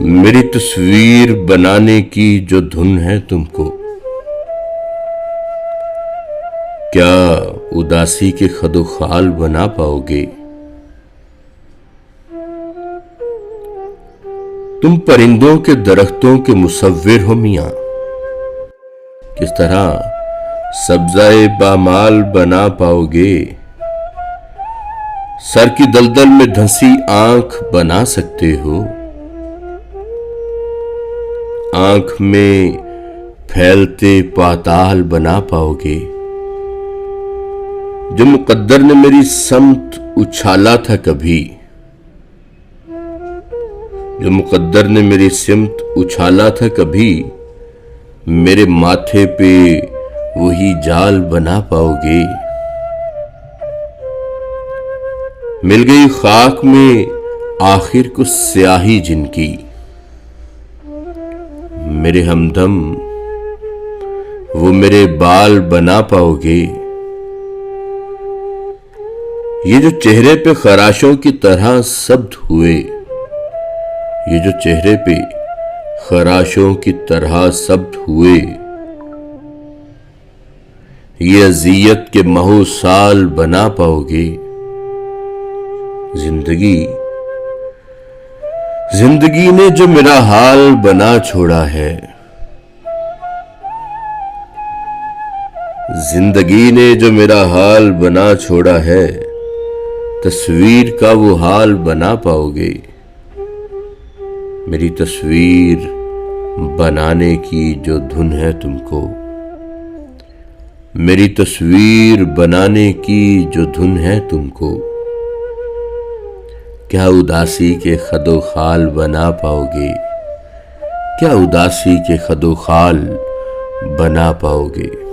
मेरी तस्वीर बनाने की जो धुन है तुमको, क्या उदासी के खदोखाल बना पाओगे? तुम परिंदों के दरख्तों के मुसविर हो मिया। किस तरह सब्जाए बामाल बना पाओगे? सर की दलदल में धंसी आँख बना सकते हो। आँख में फैलते पाताल बना पाओगे। जो मुकद्दर ने मेरी समत उछाला था कभी, जो मुकद्दर ने मेरी सिमत उछाला था कभी, मेरे माथे पे वही जाल बना पाओगे। मिल गई खाक में आखिर कुछ स्याही जिनकी। मेरे हमदम, वो मेरे बाल बना पाओगे। ये जो चेहरे पे खराशों की तरह शब्द हुए, ये जो चेहरे पे खराशों की तरह शब्द हुए, ये अजियत के महो साल बना पाओगे। ज़िंदगी ज़िंदगी ने जो मेरा हाल बना छोड़ा है, ज़िंदगी ने जो मेरा हाल बना छोड़ा है, तस्वीर का वो हाल बना पाओगे। मेरी तस्वीर बनाने की जो धुन है तुमको, मेरी तस्वीर बनाने की जो धुन है तुमको क्या उदासी के खदो खाल बना पाओगे? क्या उदासी के खदो खाल बना पाओगे?